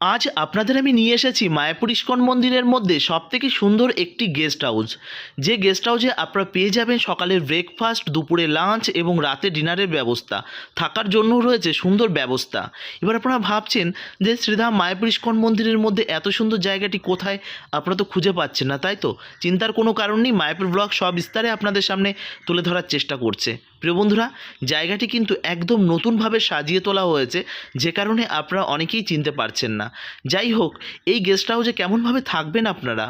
আজ আপনাদের আমি নিয়ে এসেছি মায়াপুর ইস্কন মন্দিরের মধ্যে সবথেকে সুন্দর একটি গেস্ট হাউস। যে গেস্ট হাউসে আপনারা পেয়ে যাবেন সকালের ব্রেকফাস্ট দুপুরে লাঞ্চ এবং রাতে ডিনারের ব্যবস্থা। থাকার জন্য রয়েছে সুন্দর ব্যবস্থা। এবার আপনারা ভাবছেন যে শ্রীধাম মায়াপুর ইস্কন মন্দিরের মধ্যে এত সুন্দর জায়গাটি কোথায়? আপনারা তো খুঁজে পাচ্ছেন না, তাই তো? চিন্তার কোনো কারণ নেই, মায়াপুর ব্লগ সব বিস্তারে আপনাদের সামনে তুলে ধরার চেষ্টা করছে। প্রিয় বন্ধুরা, জায়গাটি কিন্তু একদম নতুনভাবে সাজিয়ে তোলা হয়েছে, যে কারণে আপনারা অনেকেই চিনতে পারছেন না। যাই হোক, এই গেস্ট হাউসে কেমনভাবে থাকবেন আপনারা?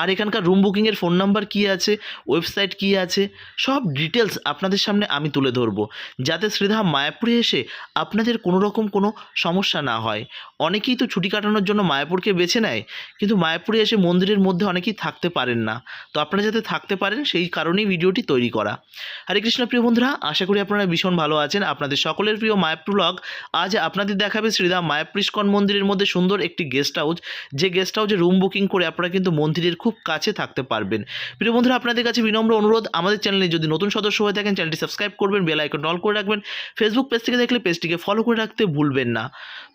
আর এখানকার রুম বুকিংয়ের ফোন নাম্বার কী আছে ওয়েবসাইট কী আছে, সব ডিটেলস আপনাদের সামনে আমি তুলে ধরবো। যাতে শ্রীধাম মায়াপুরে এসে আপনাদের কোনো রকম কোনো সমস্যা না হয়। অনেকেই তো ছুটি কাটানোর জন্য মায়াপুরকে বেছে নেয়, কিন্তু মায়াপুরে এসে মন্দিরের মধ্যে অনেকেই থাকতে পারেন না। তো আপনারা যাতে থাকতে পারেন, সেই কারণেই ভিডিওটি তৈরি করা। হরে কৃষ্ণ প্রিয় বন্ধুরা, আশা করি আপনারা ভীষণ ভালো আছেন। আপনাদের সকলের প্রিয় মায়াপুর ব্লগ আজ আপনাদের দেখাবে শ্রীধাম মায়াপুর ইস্কন মন্দিরের মধ্যে সুন্দর একটি গেস্ট হাউস যে গেস্ট হাউসে রুম বুকিং করে আপনারা কিন্তু মন্দিরের খুব কাছে থাকতে পারবেন। প্রিয় বন্ধুরা, আপনাদের কাছে বিনম্র অনুরোধ। আমাদের চ্যানেলে যদি নতুন সদস্য হয়ে থাকেন, চ্যানেলটি সাবস্ক্রাইব করবেন, বেল আইকন অল করে রাখবেন। ফেসবুক পেজ থেকে দেখলে পেজটিকে ফলো করে রাখতে ভুলবেন না।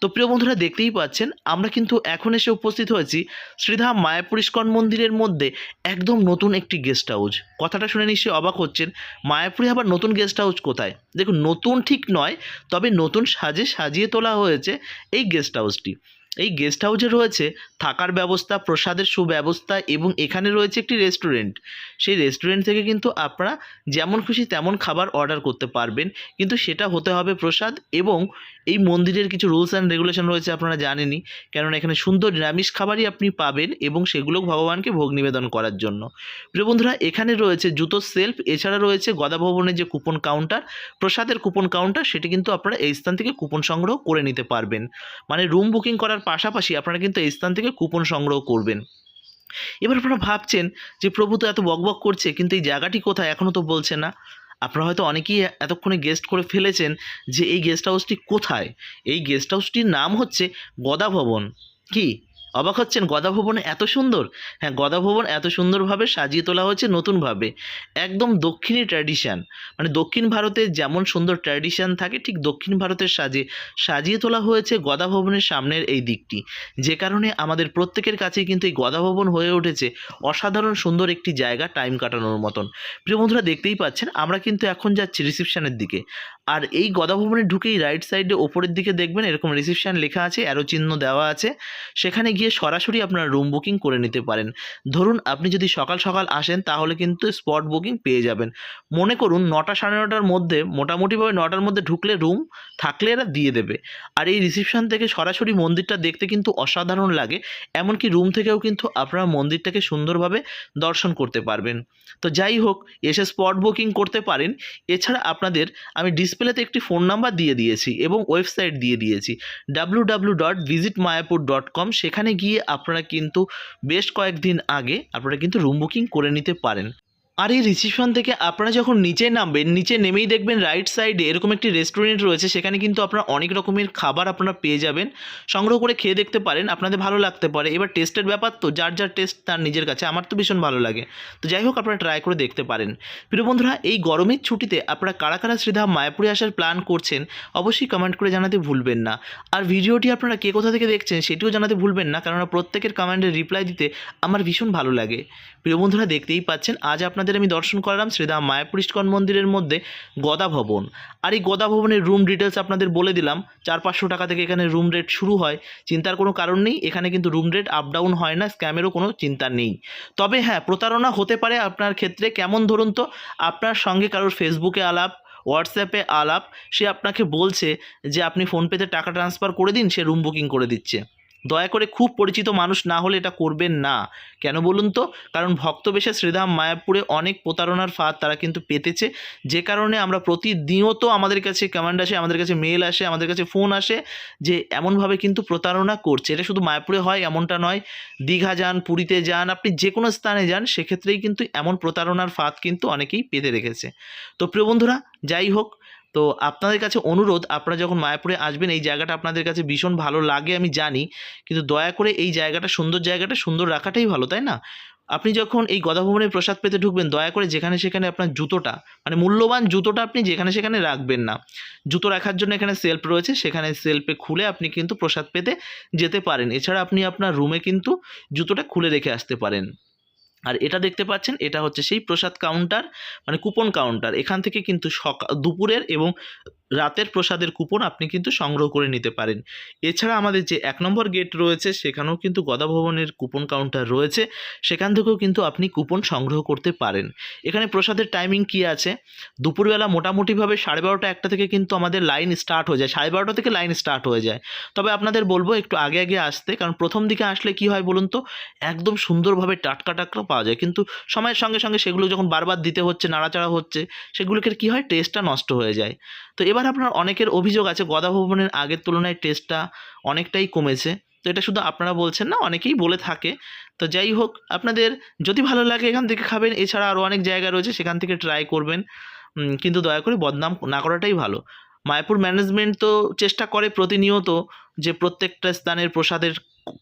তো প্রিয় বন্ধুরা, দেখতেই পাচ্ছেন, আমরা কিন্তু এখন এসে উপস্থিত হয়েছি শ্রীধাম মায়াপুর ইস্কন মন্দিরের মধ্যে একদম নতুন একটি গেস্ট হাউস কথাটা শুনে নিশ্চয়ই অবাক হচ্ছেন, মায়াপুরে আবার নতুন গেস্ট হাউস কোথায়? দেখুন, নতুন ঠিক নয়, তবে নতুন সাজে সাজিয়ে তোলা হয়েছে এই গেস্ট হাউসটি এই গেস্ট হাউসে রয়েছে থাকার ব্যবস্থা, প্রসাদের সুব্যবস্থা এবং এখানে রয়েছে একটি রেস্টুরেন্ট সেই রেস্টুরেন্ট থেকে কিন্তু আপনারা যেমন খুশি তেমন খাবার অর্ডার করতে পারবেন। কিন্তু সেটা হতে হবে প্রসাদ এবং এই মন্দিরের কিছু রুলস অ্যান্ড রেগুলেশন রয়েছে আপনারা জানেনই। কেননা এখানে সুন্দর নিরামিষ খাবারই আপনি পাবেন এবং সেগুলো ভগবানকে ভোগ নিবেদন করার জন্য। প্রিয় বন্ধুরা, এখানে রয়েছে জুতো সেলফ এছাড়া রয়েছে গদা ভবনের যে কুপন কাউন্টার প্রসাদের কুপন কাউন্টার সেটি কিন্তু আপনারা এই স্থান থেকে কুপন সংগ্রহ করে নিতে পারবেন। মানে রুম বুকিং করার পাশাপাশি আপনারা কিন্তু এই স্থান থেকে কুপন সংগ্রহ করবেন। এবার আপনারা ভাবছেন যে, প্রভু তো এত বকবক করছে, কিন্তু এই জায়গাটি কোথায়? এখনও তো বলছে না। আপনারা হয়তো অনেকেই এতক্ষণে গেস্ট করে ফেলেছেন যে, এই গেস্ট হাউসটি কোথায়? এই গেস্ট হাউসটির নাম হচ্ছে গদা ভবন। কি? অবাক হচ্ছেন, গদা ভবন এত সুন্দর? হ্যাঁ গদা ভবন এত সুন্দরভাবে সাজিয়ে তোলা হয়েছে নতুনভাবে। একদম দক্ষিণী ট্র্যাডিশান। মানে দক্ষিণ ভারতে যেমন সুন্দর ট্র্যাডিশান থাকে, ঠিক দক্ষিণ ভারতের সাজে, সাজিয়ে তোলা হয়েছে গদা ভবনের সামনের এই দিকটি। যে কারণে আমাদের প্রত্যেকের কাছেই কিন্তু এই গদা ভবন হয়ে উঠেছে অসাধারণ সুন্দর একটি জায়গা টাইম কাটানোর মতন। প্রিয় বন্ধুরা, দেখতেই পাচ্ছেন, আমরা কিন্তু এখন যাচ্ছি রিসিপশনের দিকে। আর এই গদা ভবনে ঢুকেই রাইট সাইডে ওপরের দিকে দেখবেন এরকম রিসিপশন লেখা আছে অ্যারো চিহ্ন দেওয়া আছে। সেখানে গিয়ে সরাসরি আপনারা রুম বুকিং করে নিতে পারেন। ধরুন আপনি যদি সকাল সকাল আসেন তাহলে কিন্তু স্পট বুকিং পেয়ে যাবেন। মনে করুন নটা সাড়ে নটার মধ্যে, মোটামুটিভাবে নটার মধ্যে ঢুকলে রুম থাকলে এরা দিয়ে দেবে। আর এই রিসিপশন থেকে সরাসরি মন্দিরটা দেখতে কিন্তু অসাধারণ লাগে। এমনকি রুম থেকেও কিন্তু আপনারা মন্দিরটাকে সুন্দরভাবে দর্শন করতে পারবেন। তো যাই হোক, এসে স্পট বুকিং করতে পারেন। এছাড়া আপনাদের আমি ডিসপ্লেতে একটি ফোন নাম্বার দিয়ে দিয়েছি এবং ওয়েবসাইট দিয়ে দিয়েছি। W W dot visit Mayapur dot com সেখানে গিয়ে আপনারা কিন্তু বেশ কয়েকদিন আগে আপনারা কিন্তু রুম বুকিং করে নিতে পারেন। আর এই রিসিপশন থেকে আপনারা যখন নিচে নামবেন, নিচে নেমেই দেখবেন রাইট সাইডে এরকম একটি রেস্টুরেন্ট রয়েছে, সেখানে কিন্তু আপনারা অনেক রকমের খাবার আপনারা পেয়ে যাবেন। সংগ্রহ করে খেয়ে দেখতে পারেন, আপনাদের ভালো লাগতে পারে। এবার টেস্টের ব্যাপার তো, যার যার টেস্ট তার নিজের কাছে। আমার তো ভীষণ ভালো লাগে। তো যাই হোক, আপনারা ট্রাই করে দেখতে পারেন। প্রিয় বন্ধুরা, এই গরমের ছুটিতে আপনারা কারা কারা শ্রীধাম মায়াপুরে আসার প্ল্যান করছেন, অবশ্যই কমেন্ট করে জানাতে ভুলবেন না। আর ভিডিওটি আপনারা কে কোথা থেকে দেখছেন, সেটিও জানাতে ভুলবেন না কারণ প্রত্যেকের কমেন্টের রিপ্লাই দিতে আমার ভীষণ ভালো লাগে। প্রিয় বন্ধুরা, দেখতেই পাচ্ছেন, আজ আপনাদের আমি দর্শন করালাম শ্রীধাম মায়াপুর ইস্কন মন্দিরের মধ্যে গদা ভবন। আর এই গদা ভবনের রুম ডিটেলস আপনাদের বলে দিলাম। চার পাঁচশো টাকা থেকে এখানে রুম রেট শুরু হয়। চিন্তার কোনো কারণ নেই। এখানে কিন্তু রুম রেট আপ ডাউন হয় না। স্ক্যামেরও কোনো চিন্তা নেই। তবে হ্যাঁ প্রতারণা হতে পারে আপনার ক্ষেত্রে। কেমন ধরুন তো, আপনার সঙ্গে কারোর ফেসবুকে আলাপ হোয়াটসঅ্যাপে আলাপ, সে আপনাকে বলছে যে, আপনি ফোনপেতে টাকা ট্রান্সফার করে দিন, সে রুম বুকিং করে দিচ্ছে। দয়া করে খুব পরিচিত মানুষ না হলে এটা করবেন না। কেন বলুন তো? কারণ ভক্তবেশে শ্রীধাম মায়াপুরে অনেক প্রতারণার ফাঁদ তারা কিন্তু পেতেছে। যে কারণে আমরা প্রতিনিয়ত আমাদের কাছে কমান্ড আসে, আমাদের কাছে মেল আসে, আমাদের কাছে ফোন আসে যে এমনভাবে কিন্তু প্রতারণা করছে। এটা শুধু মায়াপুরে হয়, এমনটা নয়। দীঘা যান, পুরীতে যান, আপনি যে কোনো স্থানে যান, সেক্ষেত্রেই কিন্তু এমন প্রতারণার ফাঁদ কিন্তু অনেকেই পেতে রেখেছে তো প্রিয় বন্ধুরা, যাই হোক তো আপনাদের কাছে অনুরোধ, আপনারা যখন মায়াপুরে আসবেন, এই জায়গাটা আপনাদের কাছে ভীষণ ভালো লাগে, আমি জানি। কিন্তু দয়া করে এই জায়গাটা, সুন্দর জায়গাটা সুন্দর রাখাটাই ভালো, তাই না? আপনি যখন এই গদাভবনের প্রসাদ পেতে ঢুকবেন, দয়া করে যেখানে সেখানে আপনার জুতোটা মানে মূল্যবান জুতোটা আপনি যেখানে সেখানে রাখবেন না। জুতো রাখার জন্য এখানে সেলফ রয়েছে, সেখানে সেলফে খুলে আপনি কিন্তু প্রসাদ পেতে যেতে পারেন। এছাড়া আপনি আপনার রুমে কিন্তু জুতোটা খুলে রেখে আসতে পারেন। আর এটা দেখতে পাচ্ছেন, এটা হচ্ছে সেই প্রসাদ কাউন্টার মানে কুপন কাউন্টার এখান থেকে কিন্তু সকাল, দুপুরের এবং রাতের প্রসাদের কুপন আপনি কিন্তু সংগ্রহ করে নিতে পারেন। এছাড়া আমাদের যে এক নম্বর গেট রয়েছে, সেখানেও কিন্তু গদা ভবনের কুপন কাউন্টার রয়েছে, সেখান থেকেও কিন্তু আপনি কুপন সংগ্রহ করতে পারেন। এখানে প্রসাদের টাইমিং কি আছে? দুপুরবেলা মোটামুটিভাবে সাড়ে বারোটা একটা থেকে কিন্তু আমাদের লাইন স্টার্ট হয়ে যায়। সাড়ে বারোটা থেকে লাইন স্টার্ট হয়ে যায়। তবে আপনাদের বলব একটু আগে আগে আসতে, কারণ প্রথম দিকে আসলে কি হয় বলুন তো, একদম সুন্দরভাবে টাটকা টাটকা পাওয়া যায়। কিন্তু সময়ের সঙ্গে সঙ্গে সেগুলো যখন বারবার দিতে হচ্ছে, নাড়াচাড়া হচ্ছে, সেগুলোকে কি হয়? টেস্টটা নষ্ট হয়ে যায়। তো এবার আপনার অনেকের অভিযোগ আছে, গদা ভবনের আগের তুলনায় টেস্টটা অনেকটাই কমেছে। তো এটা শুধু আপনারা বলছেন না, অনেকেই বলে থাকে। তো যাই হোক, আপনাদের যদি ভালো লাগে এখান থেকে খাবেন, এছাড়া আরও অনেক জায়গা রয়েছে, সেখান থেকে ট্রাই করবেন। কিন্তু দয়া করে বদনাম না করাটাই ভালো। মায়াপুর ম্যানেজমেন্ট তো চেষ্টা করে প্রতিনিয়ত যে প্রত্যেকটা স্থানের প্রসাদের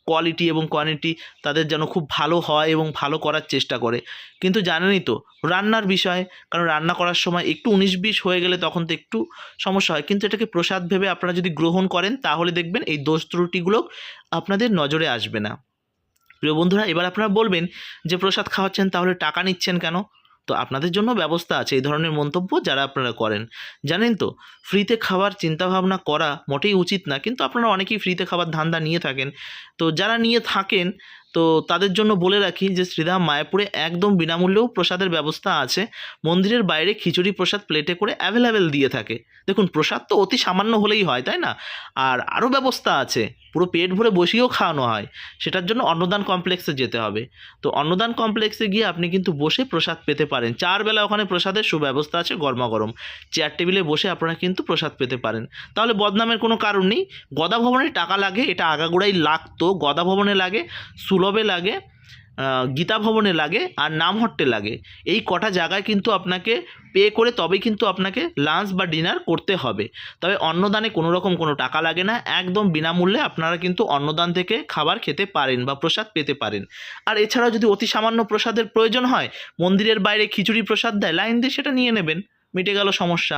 কোয়ালিটি এবং কোয়ান্টিটি তাদের যেন খুব ভালো হয় এবং ভালো করার চেষ্টা করে। কিন্তু জানেনই তো, রান্নার বিষয়, কারণ রান্না করার সময় একটু উনিশ বিশ হয়ে গেলে তখন তো একটু সমস্যা হয়। কিন্তু এটাকে প্রসাদ ভেবে আপনারা যদি গ্রহণ করেন, তাহলে দেখবেন এই দোষ ত্রুটিগুলো আপনাদের নজরে আসবে না। প্রিয় বন্ধুরা, এবার আপনারা বলবেন যে, প্রসাদ খাওয়াচ্ছেন, তাহলে টাকা নিচ্ছেন কেন? তো আপনাদের জন্য ব্যবস্থা আছে, এই ধরনের মন্তব্য যারা আপনারা করেন। জানেন তো, ফ্রিতে খাবার চিন্তাভাবনা করা মোটেই উচিত না, কিন্তু আপনারা অনেকেই ফ্রিতে খাবার ধান্দা নিয়ে থাকেন। তো যারা নিয়ে থাকেন তো তাদের জন্য বলে রাখি যে শ্রীধাম মায়াপুরে একদম বিনামূল্যেও প্রসাদের ব্যবস্থা আছে। মন্দিরের বাইরে খিচুড়ি প্রসাদ প্লেটে করে অ্যাভেলেবেল দিয়ে থাকে। দেখুন, প্রসাদ তো অতি সামান্য হলেই হয়, তাই না? আর আরও ব্যবস্থা আছে। পুরো পেট ভরে বসিয়েও খাওয়ানো হয়। সেটার জন্য অন্নদান কমপ্লেক্সে যেতে হবে। তো অন্নদান কমপ্লেক্সে গিয়ে আপনি কিন্তু বসে প্রসাদ পেতে পারেন। চার বেলা ওখানে প্রসাদের সুব্যবস্থা আছে গরমাগরম। চেয়ার টেবিলে বসে আপনারা কিন্তু প্রসাদ পেতে পারেন। তাহলে বদনামের কোনো কারণ নেই। গদা ভবনে টাকা লাগে, এটা আগাগোড়াই লাগতো। গদা ভবনে লাগে সুলভে লাগে গীতা ভবনে লাগে আর নামহট্টে লাগে। এই কটা জায়গায় কিন্তু আপনাকে পে করে তবেই কিন্তু আপনাকে লাঞ্চ বা ডিনার করতে হবে। তবে অন্নদানে কোনো রকম কোনো টাকা লাগে না, একদম বিনামূল্যে আপনারা কিন্তু অন্নদান থেকে খাবার খেতে পারেন বা প্রসাদ পেতে পারেন। আর এছাড়াও যদি অতি সামান্য প্রসাদের প্রয়োজন হয়, মন্দিরের বাইরে খিচুড়ি প্রসাদ দেয়, লাইন দিয়ে সেটা নিয়ে নেবেন, মিটে গেল সমস্যা।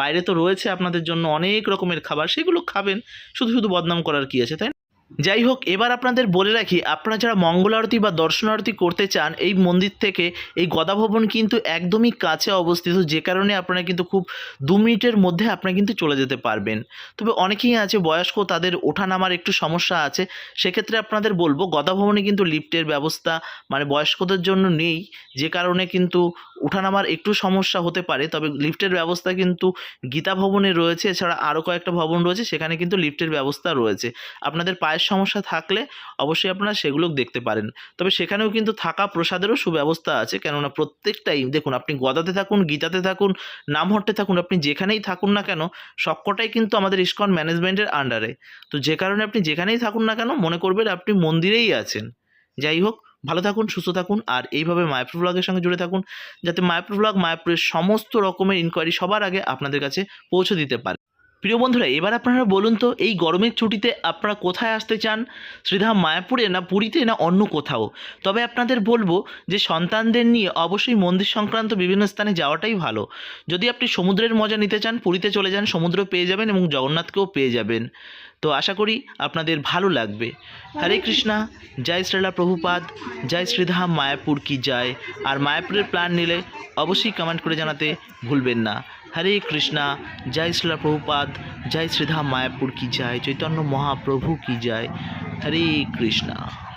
বাইরে তো রয়েছে আপনাদের জন্য অনেক রকমের খাবার, সেগুলো খাবেন, শুধু শুধু বদনাম করার কি আছে, তাই? যাই হোক এবার আপনাদের বলে রাখি, আপনারা যারা মঙ্গল আরতি বা দর্শন আরতি করতে চান, এই মন্দির থেকে এই গদা ভবন কিন্তু একদমই কাছে অবস্থিত, যে কারণে আপনারা কিন্তু খুব দু মিনিটের মধ্যে আপনারা কিন্তু চলে যেতে পারবেন। তবে অনেকেই আছে, বয়স্ক, তাদের ওঠা নামার একটু সমস্যা আছে, সেক্ষেত্রে আপনাদের বলব গদা ভবনে কিন্তু লিফটের ব্যবস্থা মানে বয়স্কদের জন্য নেই, যে কারণে কিন্তু ওঠানামার একটু সমস্যা হতে পারে, তবে লিফটের ব্যবস্থা কিন্তু গীতা ভবনে রয়েছে। এছাড়া আরও কয়েকটা ভবন রয়েছে, সেখানে কিন্তু লিফটের ব্যবস্থা রয়েছে। আপনাদের পায়ের সমস্যা থাকলে অবশ্যই আপনারা সেগুলো দেখতে পারেন। তবে সেখানেও কিন্তু থাকা প্রসাদেরও সুব্যবস্থা আছে, কেননা প্রত্যেকটাই, দেখুন, আপনি গদাতে থাকুন, গীতাতে থাকুন, নামহট্টে থাকুন, আপনি যেখানেই থাকুন না কেন, সবকটাই কিন্তু আমাদের ইস্কন ম্যানেজমেন্টের আন্ডারে। তো যে কারণে আপনি যেখানেই থাকুন না কেন, মনে করবেন আপনি মন্দিরেই আছেন। যাই হোক ভালো থাকুন, সুস্থ থাকুন আর এইভাবে মায়াপুর ব্লগের সঙ্গে জুড়ে থাকুন যাতে মায়াপুর ব্লগ মায়াপুরের সমস্ত রকমের ইনকোয়ারি সবার আগে আপনাদের কাছে পৌঁছে দিতে পারে। প্রিয় বন্ধুরা, এবার আপনারা বলুন তো, এই গরমের ছুটিতে আপনারা কোথায় আসতে চান? শ্রীধাম, মায়াপুরে না পুরীতে না অন্য কোথাও? তবে আপনাদের বলব যে সন্তানদের নিয়ে অবশ্যই মন্দির সংক্রান্ত বিভিন্ন স্থানে যাওয়াটাই ভালো। যদি আপনি সমুদ্রের মজা নিতে চান, পুরীতে চলে যান, সমুদ্র পেয়ে যাবেন এবং জগন্নাথকেও পেয়ে যাবেন। তো আশা করি আপনাদের ভালো লাগবে। হরে কৃষ্ণা, জয় শ্রীলা প্রভুপাদ, জয় শ্রীধাম, মায়াপুর কি জয়? আর মায়াপুরের প্ল্যান নিলে অবশ্যই কমেন্ট করে জানাতে ভুলবেন না। হরে কৃষ্ণা, জয় শ্রীলা প্রভুপাদ, জয় শ্রীধা মায়াপুর কি জয়, চৈতন্য মহাপ্রভু কি জয়, হরে কৃষ্ণা।